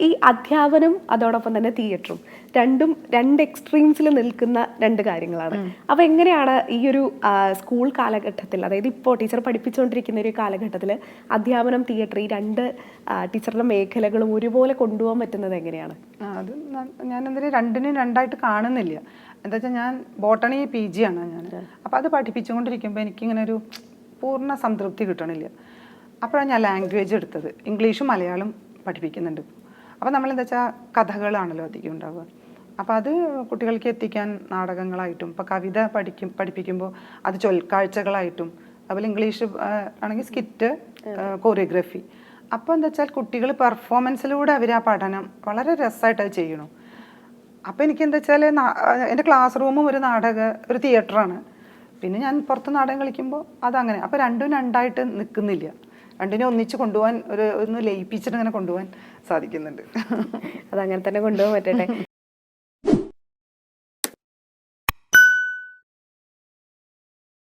ഈ അധ്യാപനം അതോടൊപ്പം തന്നെ തിയേറ്ററും രണ്ടും രണ്ട് എക്സ്ട്രീംസിൽ നിൽക്കുന്ന രണ്ട് കാര്യങ്ങളാണ്. അപ്പൊ എങ്ങനെയാണ് ഈ ഒരു സ്കൂൾ കാലഘട്ടത്തിൽ അതായത് ഇപ്പോൾ ടീച്ചർ പഠിപ്പിച്ചുകൊണ്ടിരിക്കുന്ന ഒരു കാലഘട്ടത്തിൽ അധ്യാപനം തിയേറ്റർ ഈ രണ്ട് ടീച്ചറുടെ മേഖലകളും ഒരുപോലെ കൊണ്ടുപോകാൻ പറ്റുന്നത് എങ്ങനെയാണ്? അത് ന- ഞാൻ എന്തിനും രണ്ടിനും രണ്ടായിട്ട് കാണുന്നില്ല. എന്താ വെച്ചാൽ ഞാൻ ബോട്ടണി പി ജി ആണ് ഞാൻ. അപ്പോൾ അത് പഠിപ്പിച്ചുകൊണ്ടിരിക്കുമ്പോൾ എനിക്കിങ്ങനെ ഒരു പൂർണ സംതൃപ്തി കിട്ടണില്ല. അപ്പോഴാണ് ഞാൻ ലാംഗ്വേജ് എടുത്തത്. ഇംഗ്ലീഷും മലയാളം പഠിപ്പിക്കുന്നുണ്ട്. അപ്പോൾ നമ്മളെന്താ വെച്ചാൽ കഥകളാണല്ലോ അധികം ഉണ്ടാവുക. അപ്പോൾ അത് കുട്ടികൾക്ക് എത്തിക്കാൻ നാടകങ്ങളായിട്ടും ഇപ്പോൾ കവിത പഠിക്കും പഠിപ്പിക്കുമ്പോൾ അത് ചൊൽക്കാഴ്ചകളായിട്ടും അതുപോലെ ഇംഗ്ലീഷ് ആണെങ്കിൽ സ്കിറ്റ് കോറിയോഗ്രഫി അപ്പോൾ എന്താ വെച്ചാൽ കുട്ടികൾ പെർഫോമൻസിലൂടെ അവർ ആ പഠനം വളരെ രസമായിട്ട് അത് ചെയ്യണം. അപ്പോൾ എനിക്ക് എന്താ വെച്ചാൽ എന്റെ ക്ലാസ് റൂമും ഒരു നാടക ഒരു തിയേറ്ററാണ് പിന്നെ ഞാൻ പുറത്ത് നാടകം കളിക്കുമ്പോൾ അതങ്ങനെ. അപ്പോൾ രണ്ടും രണ്ടായിട്ട് നിൽക്കുന്നില്ല രണ്ടിനെ ഒന്നിച്ച് കൊണ്ടുപോകാൻ ഒരു ഒന്ന് ലയിപ്പിച്ചിട്ട് അങ്ങനെ കൊണ്ടുപോകാൻ സാധിക്കുന്നുണ്ട്. അതങ്ങനെ തന്നെ കൊണ്ടുപോകാൻ പറ്റട്ടെ.